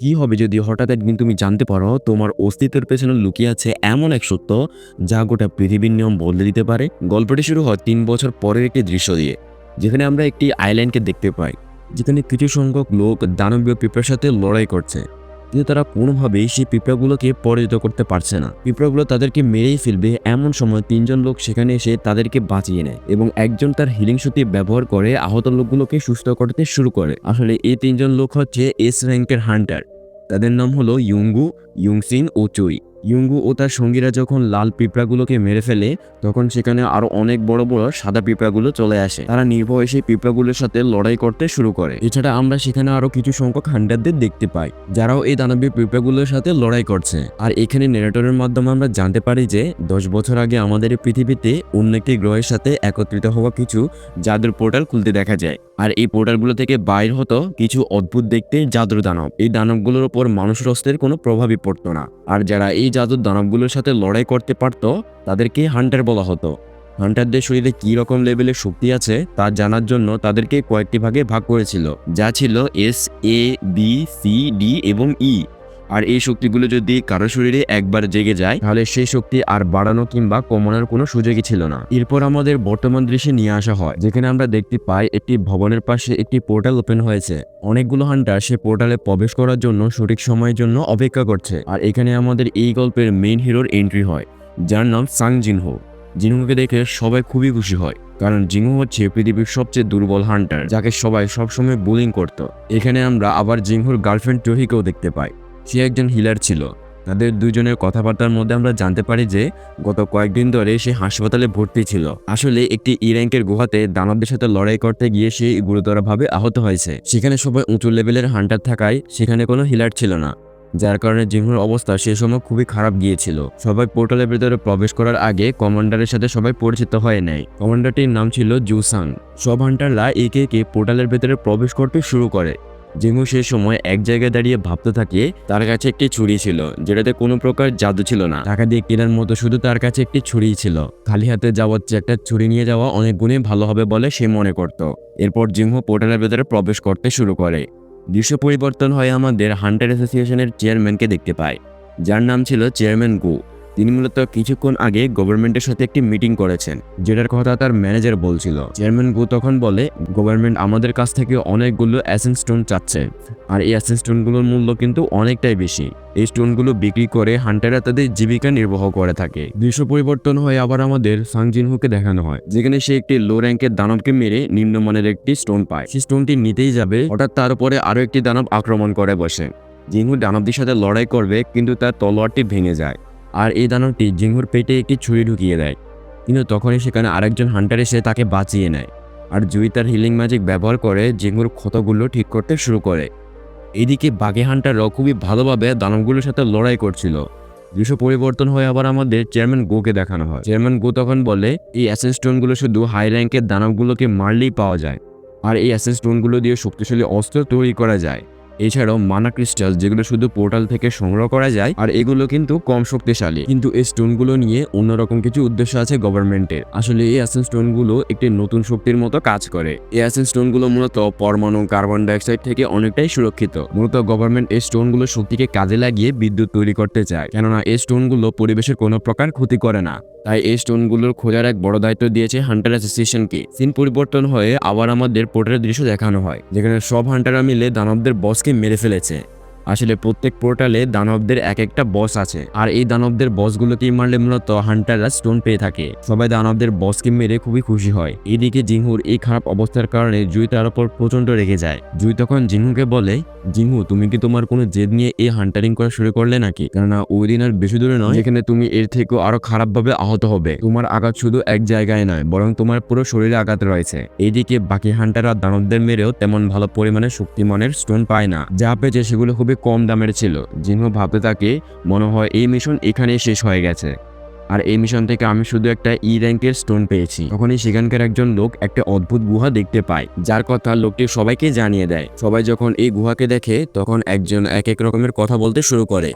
কি হবে যদি হঠাৎ একদিন তুমি জানতে পারো তোমার অস্তিত্বের পেছনে লুকিয়ে আছে এমন এক সত্য যা গোটা পৃথিবীর নিয়ম বদলে দিতে পারে? গল্পটি শুরু হয় তিন বছর পরের একটি দৃশ্য দিয়ে, যেখানে আমরা একটি আইল্যান্ডকে দেখতে পাই, যেখানে কিছু সংখ্যক লোক দানবীয় পিঁপড়ার সাথে লড়াই করছে। কিন্তু তারা কোনোভাবেই সেই পিঁপড়াগুলোকে পরাজিত করতে পারছে না। পিঁপড়াগুলো তাদেরকে মেরেই ফেলবে এমন সময় তিনজন লোক সেখানে এসে তাদেরকে বাঁচিয়ে নেয় এবং একজন তার হিলিং শক্তি ব্যবহার করে আহত লোকগুলোকে সুস্থ করতে শুরু করে। আসলে এই তিনজন লোক হচ্ছে এস র্যাঙ্কের হান্টার। তাদের নাম হলো ইয়ুঙ্গু ইউংসিন ও চুই। ইউঙ্গু ও তার সঙ্গীরা যখন লাল পিঁপড়াগুলোকে মেরে ফেলে, তখন সেখানে আরও অনেক বড় বড় সাদা পিঁপড়াগুলো চলে আসে। তারা নির্ভয়ে সেই পিঁপড়াগুলোর সাথে লড়াই করতে শুরু করে। এছাড়া আমরা সেখানে আরও কিছু সংখ্যক হান্ডারদের দেখতে পাই, যারাও এই দানবীয় পিঁপড়াগুলোর সাথে লড়াই করছে। আর এখানে নেরেটরের মাধ্যমে আমরা জানতে পারি যে, দশ বছর আগে আমাদের পৃথিবীতে অন্য একটি গ্রহের সাথে একত্রিত হওয়া কিছু জাদুর পোর্টাল খুলতে দেখা যায়। আর এই পোর্টালগুলো থেকে বাইর হতো কিছু অদ্ভুত দেখতে জাদুর দানব। এই দানবগুলোর ওপর মানুষের অস্ত্রের কোনো প্রভাবই পড়তো না। আর যারা এই জাদুর দানবগুলোর সাথে লড়াই করতে পারত, তাদেরকে হান্টার বলা হতো। হান্টারদের শরীরে কী রকম লেভেলের শক্তি আছে, তা জানার জন্য তাদেরকে কয়েকটি ভাগে ভাগ করেছিল, যা ছিল S A B C D এবং ই আর এই শক্তিগুলো যদি কারও শরীরে একবার জেগে যায়, তাহলে সেই শক্তি আর বাড়ানো কিংবা কমানোর কোনো সুযোগই ছিল না। এরপর আমাদের বর্তমান দৃশ্যে নিয়ে আসা হয়, যেখানে আমরা দেখতে পাই একটি ভবনের পাশে একটি পোর্টাল ওপেন হয়েছে। অনেকগুলো হান্টার সে পোর্টালে প্রবেশ করার জন্য সঠিক সময়ের জন্য অপেক্ষা করছে। আর এখানে আমাদের এই গল্পের মেইন হিরোর এন্ট্রি হয়, যার নাম সাং জিনহো। জিনহুকে দেখে সবাই খুবই খুশি হয়, কারণ জিনহু হচ্ছে পৃথিবীর সবচেয়ে দুর্বল হান্টার, যাকে সবাই সবসময় বুলিং করত। এখানে আমরা আবার জিনহুর গার্লফ্রেন্ড টহিকেও দেখতে পাই। সে একজন হিলার ছিল, তাদের দুজনের কথাবার্তার মধ্যে আমরা জানতে পারি যে গত কয়েকদিন ধরে সে হাসপাতালে ভর্তি ছিল। আসলে একটি ই র্যাঙ্কের গুহাতে দানবদের সাথে লড়াই করতে গিয়ে সে গুরুতরভাবে আহত হয়েছে। সেখানে সবাই উঁচু লেভেলের হান্টার থাকায় সেখানে কোনো হিলার ছিল না। যার কারণে জিংহুর অবস্থা সে সময় খুবই খারাপ গিয়েছিল। সবাই পোর্টালের ভেতরে প্রবেশ করার আগে কমান্ডারের সাথে সবাই পরিচিত হয়ে নেয়। কমান্ডারটির নাম ছিল জুসাং সব হান্টাররা একে একে পোর্টালের ভেতরে প্রবেশ করতে শুরু করে। জিঙ্গু সে সময় এক জায়গায় দাঁড়িয়ে ভাবতে থাকে, তার কাছে একটি ছুরি ছিল, যেটাতে কোনো প্রকার জাদু ছিল না। টাকা দিয়ে কেনার মতো শুধু তার কাছে একটি ছুরি ছিল। খালি হাতে যাওয়ার চেয়ে একটা ছুরি নিয়ে যাওয়া অনেক গুণে ভালো হবে বলে সে মনে করত। এরপর জিংহু পোর্টালের ভেতরে প্রবেশ করতে শুরু করে। দৃশ্য পরিবর্তন হয়ে আমাদের হান্টার অ্যাসোসিয়েশনের চেয়ারম্যানকে দেখতে পাই যার নাম ছিল চেয়ারম্যান গু। তিনি মূলত কিছুক্ষণ আগে গভর্নমেন্টের সাথে একটি মিটিং করেছেন, যেটার কথা তার ম্যানেজার বলছিল। চেয়ারম্যান গু তখন বলে গভর্নমেন্ট আমাদের কাছ থেকে অনেকগুলো অ্যাসেন স্টোন চাচ্ছে, আর এই অ্যাসেন স্টোনগুলোর মূল্য কিন্তু অনেকটাই বেশি। এই স্টোনগুলো বিক্রি করে হান্টাররা তাদের জীবিকা নির্বাহ করে থাকে। দৃশ্য পরিবর্তন হয়ে আবার আমাদের সাংজিনহুকে দেখানো হয়, যেখানে সে একটি লো র্যাঙ্কের দানবকে মেরে নিম্নমানের একটি স্টোন পায়। সেই স্টোনটি নিতেই যাবে, হঠাৎ তার উপরে আরও একটি দানব আক্রমণ করে বসে। জিনহু দানবদের সাথে লড়াই করবে, কিন্তু তার তলোয়ারটি ভেঙে যায়। আর এই দানবটি জিংহুর পেটে একটি ছুরি ঢুকিয়ে দেয়। কিন্তু তখনই সেখানে আরেকজন হান্টার এসে তাকে বাঁচিয়ে নেয়। আর জুই তার হিলিং ম্যাজিক ব্যবহার করে জিংহুর ক্ষতগুলো ঠিক করতে শুরু করে। এদিকে বাঘে হান্টাররাও খুবই ভালোভাবে দানবগুলোর সাথে লড়াই করছিল। দৃশ্য পরিবর্তন হয়ে আবার আমাদের চেয়ারম্যান গোকে দেখানো হয়। চেয়ারম্যান গো তখন বলে, এই অ্যাসেন স্টোনগুলো শুধু হাই র্যাঙ্কের দানবগুলোকে মারলেই পাওয়া যায়। আর এই অ্যাসেন স্টোনগুলো দিয়ে শক্তিশালী অস্ত্র তৈরি করা যায়। এছাড়াও মানা ক্রিস্টাল, যেগুলো শুধু পোর্টাল থেকে সংগ্রহ করা যায়, আর এগুলো কিন্তু কম শক্তিশালী। কিন্তু এই স্টোনগুলো নিয়ে অন্যরকম কিছু উদ্দেশ্য আছে গভর্নমেন্টের। আসলে এই অ্যাসেন স্টোনগুলো একটি নতুন শক্তির মতো কাজ করে। এই অ্যাসেন স্টোনগুলো মূলত পরমাণু কার্বন ডাইঅক্সাইড থেকে অনেকটাই সুরক্ষিত। মূলত গভর্নমেন্ট এই স্টোনগুলো শক্তিকে কাজে লাগিয়ে বিদ্যুৎ তৈরি করতে চায়। কেননা এই স্টোনগুলো পরিবেশের কোনো প্রকার ক্ষতি করে না। তাই এই স্টোনগুলোর খোঁজার এক বড় দায়িত্ব দিয়েছে হান্টার অ্যাসোসিয়েশনকে। সিন পরিবর্তন হয়ে আবার আমাদের পোর্টালের দৃশ্য দেখানো হয়, যেখানে সব হান্টাররা মিলে দানবদের বসকে মেরে ফেলেছে। আসলে প্রত্যেক পোর্টালে দানবদের এক একটা বস আছে। আর এই দানবদের বসগুলোকেই মারলে মূলত হান্টাররা স্টোন পেয়ে থাকে। সবাই দানবদের বসকে মেরে খুবই খুশি হয়। এদিকে জিংহুর এই খারাপ অবস্থার কারণে জুই তার উপর প্রচণ্ড রেগে যায়। জুই তখন জিংহুকে বলে জিংহু তুমি কি তোমার কোনো জেদ নিয়ে এই হান্টারিং করা শুরু করলে নাকি? কেননা ওই দিন আর বেশি দূরে নয় এখানে তুমি এর থেকেও আরও খারাপভাবে আহত হবে। তোমার আঘাত শুধু এক জায়গায় নয়, বরং তোমার পুরো শরীরে আঘাত রয়েছে। এইদিকে বাকি হান্টাররা দানবদের মেরেও তেমন ভালো পরিমাণে শক্তিমানের স্টোন পায় না। যা পেয়েছে সেগুলো খুবই কম দামের ছিল। জিনহু ভাবতে থাকে, মনে হয় এই মিশন এখানেই শেষ হয়ে গেছে। আর এই মিশন থেকে আমি শুধু একটা ই র্যাঙ্কের স্টোন পেয়েছি। তখনই সেখানকার একজন লোক একটা অদ্ভুত গুহা দেখতে পায়। যার কথা লোকটি সবাইকে জানিয়ে দেয়। সবাই যখন এই গুহাকে দেখে, তখন একজন এক এক রকমের কথা বলতে শুরু করে।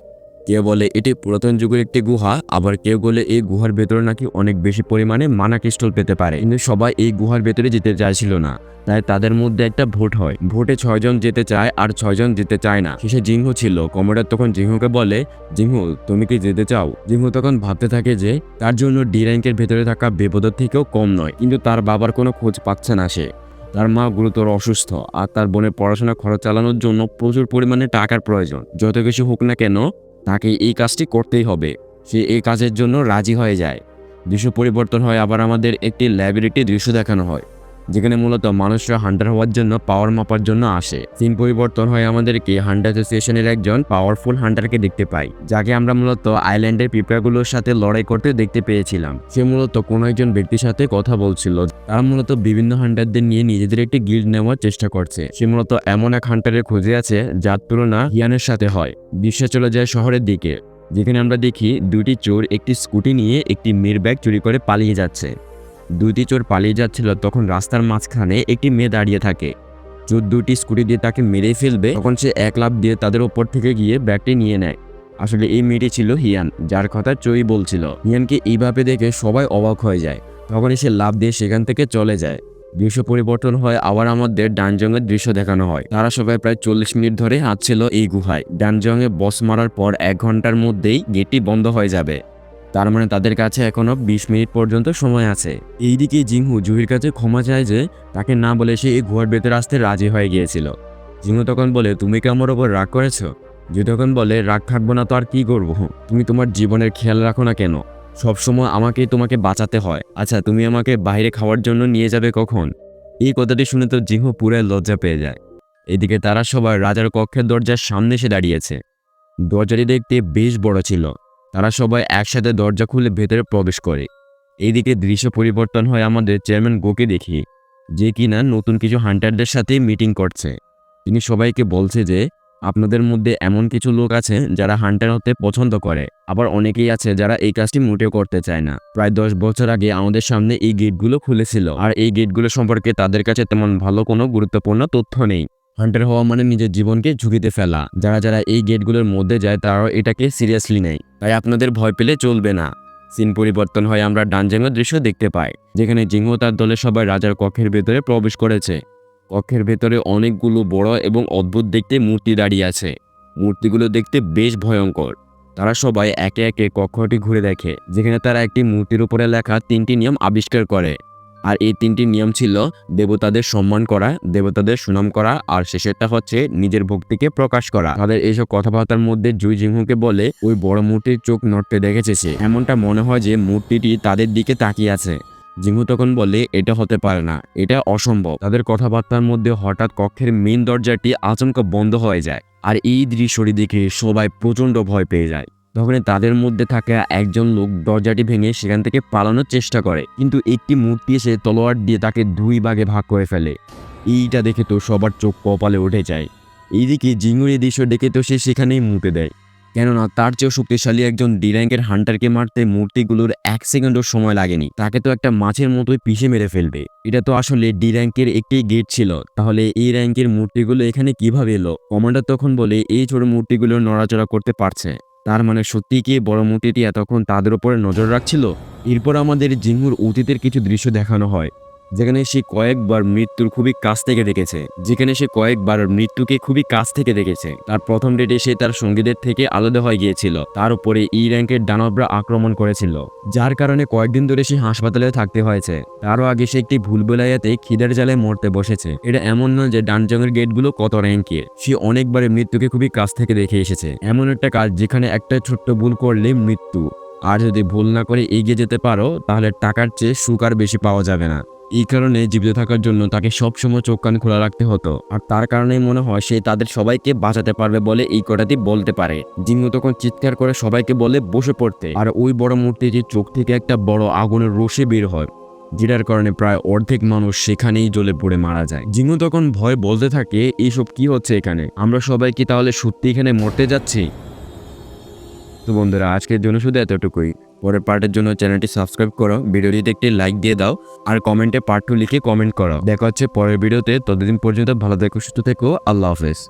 কেউ বলে এটি পুরাতন যুগের একটি গুহা, আবার কেউ বলে এই গুহার ভেতরে নাকি অনেক বেশি পরিমাণে মানা ক্রিস্টল পেতে পারে। কিন্তু সবাই এই গুহার ভেতরে যেতে চাইছিল না, তাই তাদের মধ্যে একটা ভোট হয়। ভোটে ছয়জন যেতে চায় আর ছয়জন যেতে চায় না। শেষে জিংহু ছিল। কমরেড তখন জিংহুকে বলে, জিংহু, তুমি কি যেতে চাও? জিংহু তখন ভাবতে থাকে যে, তার জন্য ডি র্যাঙ্কের ভেতরে থাকা বিপদের থেকেও কম নয়, কিন্তু তার বাবার কোনো খোঁজ পাচ্ছে না সে। তার মা গুরুতর অসুস্থ আর তার বোনের পড়াশোনা খরচ চালানোর জন্য প্রচুর পরিমাণে টাকার প্রয়োজন। যত কিছু হোক না কেন তাকে এই কাজটি করতেই হবে। সে এই কাজের জন্য রাজি হয়ে যায়। দৃশ্য পরিবর্তন হয়, আবার আমাদের একটি ল্যাবরেটরি দৃশ্য দেখানো হয়। যেখানে মূলত মানুষরা হান্টার হওয়ার জন্য পাওয়ার মাপার জন্য আসে। সিন পরিবর্তন হয় আমাদেরকে হান্টার অ্যাসোসিয়েশনের একজন পাওয়ারফুল হান্টারকে দেখতে পাই, যাকে আমরা মূলত আইল্যান্ডের পিঁপড়াগুলোর সাথে লড়াই করতে দেখতে পেয়েছিলাম। সে মূলত কোনো একজন ব্যক্তির সাথে কথা বলছিল। তারা মূলত বিভিন্ন হান্টারদের নিয়ে নিজেদের একটি গিল্ড নেওয়ার চেষ্টা করছে। সে মূলত এমন এক হান্টারের খোঁজে আছে, যার তুলনা হিয়ানের সাথে হয়। বিশ্বে চলে যায় শহরের দিকে, যেখানে আমরা দেখি দুটি চোর একটি স্কুটি নিয়ে একটি মেয়ের ব্যাগ চুরি করে পালিয়ে যাচ্ছে। দুটি চোর পালিয়ে যাচ্ছিল, তখন রাস্তার মাঝখানে একটি মেয়ে দাঁড়িয়ে থাকে। চোর দুটি স্কুটি দিয়ে তাকে মেরে ফেলবে, তখন সে এক লাভ দিয়ে তাদের ওপর থেকে গিয়ে ব্যাগটি নিয়ে নেয়। আসলে এই মেয়েটি ছিল হিয়ান, যার কথা চই বলছিল। হিয়ানকে এইভাবে দেখে সবাই অবাক হয়ে যায়। তখন সে লাভ দিয়ে সেখান থেকে চলে যায়। দৃশ্য পরিবর্তন হয়, আবার আমাদের ডানজংয়ের দৃশ্য দেখানো হয়। তারা সবাই প্রায় চল্লিশ মিনিট ধরে হাঁটছিল এই গুহায়। ডানজংয়ে বস মারার পর এক ঘণ্টার মধ্যেই গেটটি বন্ধ হয়ে যাবে। তার মানে তাদের কাছে এখনও বিশ মিনিট পর্যন্ত সময় আছে। এইদিকে জিংহু জুহির কাছে ক্ষমা চায় যে, তাকে না বলে সে এই গুহার ভেতরে আসতে রাজি হয়ে গিয়েছিল। জিংহু তখন বলে, তুমি কি আমার ওপর রাগ করেছ? জুহি তখন বলে, রাগ থাকব না তো আর কি করব? তুমি তোমার জীবনের খেয়াল রাখো না কেন? সবসময় আমাকেই তোমাকে বাঁচাতে হয়। আচ্ছা তুমি আমাকে বাইরে খাওয়ার জন্য নিয়ে যাবে কখন? এই কথাটি শুনে তো জিংহু পুরাই লজ্জা পেয়ে যায়। এদিকে তারা সবাই রাজার কক্ষের দরজার সামনে এসে দাঁড়িয়েছে। দরজাটি দেখতে বেশ বড় ছিল। তারা সবাই একসাথে দরজা খুলে ভেতরে প্রবেশ করে। এইদিকে দৃশ্য পরিবর্তন হয় আমাদের চেয়ারম্যান গোকে দেখি, যে কিনা নতুন কিছু হান্টারদের সাথে মিটিং করছে। তিনি সবাইকে বলছে যে, আপনাদের মধ্যে এমন কিছু লোক আছে যারা হান্টার হতে পছন্দ করে, আবার অনেকেই আছে যারা এই কাজটি মোটেও করতে চায় না। প্রায় দশ বছর আগে আমাদের সামনে এই গেটগুলো খুলেছিল, আর এই গেটগুলো সম্পর্কে তাদের কাছে তেমন ভালো কোনো গুরুত্বপূর্ণ তথ্য নেই। হান্টার হওয়া মানে নিজের জীবনকে ঝুঁকিতে ফেলা। যারা যারা এই গেটগুলোর মধ্যে যায় তারাও এটাকে সিরিয়াসলি নেয়। তাই আপনাদের ভয় পেলে চলবে না। সিন পরিবর্তন হয় আমরা ডানজেঙ্গের দৃশ্য দেখতে পাই, যেখানে জিংহ তার দলের সবাই রাজার কক্ষের ভেতরে প্রবেশ করেছে। কক্ষের ভেতরে অনেকগুলো বড় এবং অদ্ভুত দেখতে মূর্তি দাঁড়িয়ে আছে। মূর্তিগুলো দেখতে বেশ ভয়ঙ্কর। তারা সবাই একে একে কক্ষটি ঘুরে দেখে, যেখানে তারা একটি মূর্তির উপরে লেখা তিনটি নিয়ম আবিষ্কার করে। আর এই তিনটি নিয়ম ছিল দেবতাদের সম্মান করা, দেবতাদের সুনাম করা, আর শেষেরটা হচ্ছে নিজের ভক্তিকে প্রকাশ করা। তাদের এইসব কথাবার্তার মধ্যে জুই জিংহুকে বলে, ওই বড় মূর্তির চোখ নড়তে দেখেছে সে এমনটা মনে হয় যে মূর্তিটি তাদের দিকে তাকিয়ে আছে। জিংহু তখন বলে, এটা হতে পারে না, এটা অসম্ভব। তাদের কথাবার্তার মধ্যে হঠাৎ কক্ষের মেন দরজাটি আচমকা বন্ধ হয়ে যায়, আর এই দৃশ্যটি দেখে সবাই প্রচণ্ড ভয় পেয়ে যায়। তখন তাদের মধ্যে থাকা একজন লোক দরজাটি ভেঙে সেখান থেকে পালানোর চেষ্টা করে। কিন্তু একটি মূর্তি এসে তলোয়ার দিয়ে তাকে দুই ভাগে ভাগ করে ফেলে। এইটা দেখে তো সবার চোখ কপালে উঠে যায়। এইদিকে জিঙ্গুর দৃশ্য দেখে তো সে সেখানেই মুতে দেয়। কেননা তার চেয়েও শক্তিশালী একজন ডি র্যাঙ্কের হান্টারকে মারতে মূর্তিগুলোর এক সেকেন্ডও সময় লাগেনি। তাকে তো একটা মাছের মতোই পিষে মেরে ফেলবে। এটা তো আসলে ডি র্যাঙ্কের একটি গেট ছিল। তাহলে এই র্যাঙ্কের মূর্তিগুলো এখানে কীভাবে এলো? কমান্ডার তখন বলে, এই ছোট মূর্তিগুলো নড়াচড়া করতে পারছে। তার মানে সত্যি কি বড় মূর্তিটি এতক্ষণ তাদের উপরে নজর রাখছিল? এরপর আমাদের জিঙ্গুর অতীতের কিছু দৃশ্য দেখানো হয়। যেখানে সে কয়েকবার মৃত্যুর খুবই কাছ থেকে দেখেছে। যেখানে সে কয়েকবার মৃত্যুকে খুবই কাছ থেকে দেখেছে। তার প্রথম ডেটে সে তার সঙ্গীদের থেকে আলাদা হয়ে গিয়েছিল। তার উপরে ই র্যাঙ্কের দানবরা আক্রমণ করেছিল, যার কারণে কয়েকদিন ধরে সে হাসপাতালে থাকতে হয়েছে। তারও আগে সে একটি ভুল বেলায়াতে খিদের জালে মরতে বসেছে। এটা এমন নয় যে ডানজংয়ের গেটগুলো কত র্যাঙ্কের। সে অনেকবারে মৃত্যুকে খুবই কাছ থেকে দেখে এসেছে। এমন একটা কাজ যেখানে একটা ছোট্ট ভুল করলে মৃত্যু। আর যদি ভুল না করে এগিয়ে যেতে পারো, তাহলে টাকার চেয়ে সুখ আর বেশি পাওয়া যাবে না। এই কারণে জীবিত থাকার জন্য তাকে সবসময় চোখ কান খোলা রাখতে হতো। আর তার কারণেই মনে হয় সে তাদের সবাইকে বাঁচাতে পারবে বলে এই কথাটি বলতে পারে। জিঙ্গু তখন চিৎকার করে সবাইকে বলে বসে পড়তে। আর ওই বড় মূর্তিটির চোখ থেকে একটা বড় আগুনের রোষে বের হয়, যেটার কারণে প্রায় অর্ধেক মানুষ সেখানেই জ্বলে পড়ে মারা যায়। জিঙ্গু তখন ভয় বলতে থাকে, এইসব কি হচ্ছে এখানে? আমরা সবাই কি তাহলে সত্যি এখানে মরতে যাচ্ছি? তো বন্ধুরা, আজকের জন্য শুধু এতটুকুই। পরের পার্টের জন্য চ্যানেলটি সাবস্ক্রাইব করো, ভিডিওটিতে একটি লাইক দিয়ে দাও, আর কমেন্টে পার্ট টু লিখে কমেন্ট করো। দেখা হচ্ছে পরের ভিডিওতে, ততদিন পর্যন্ত ভালো থেকো, সুস্থ থেকো, আল্লাহ হাফেজ।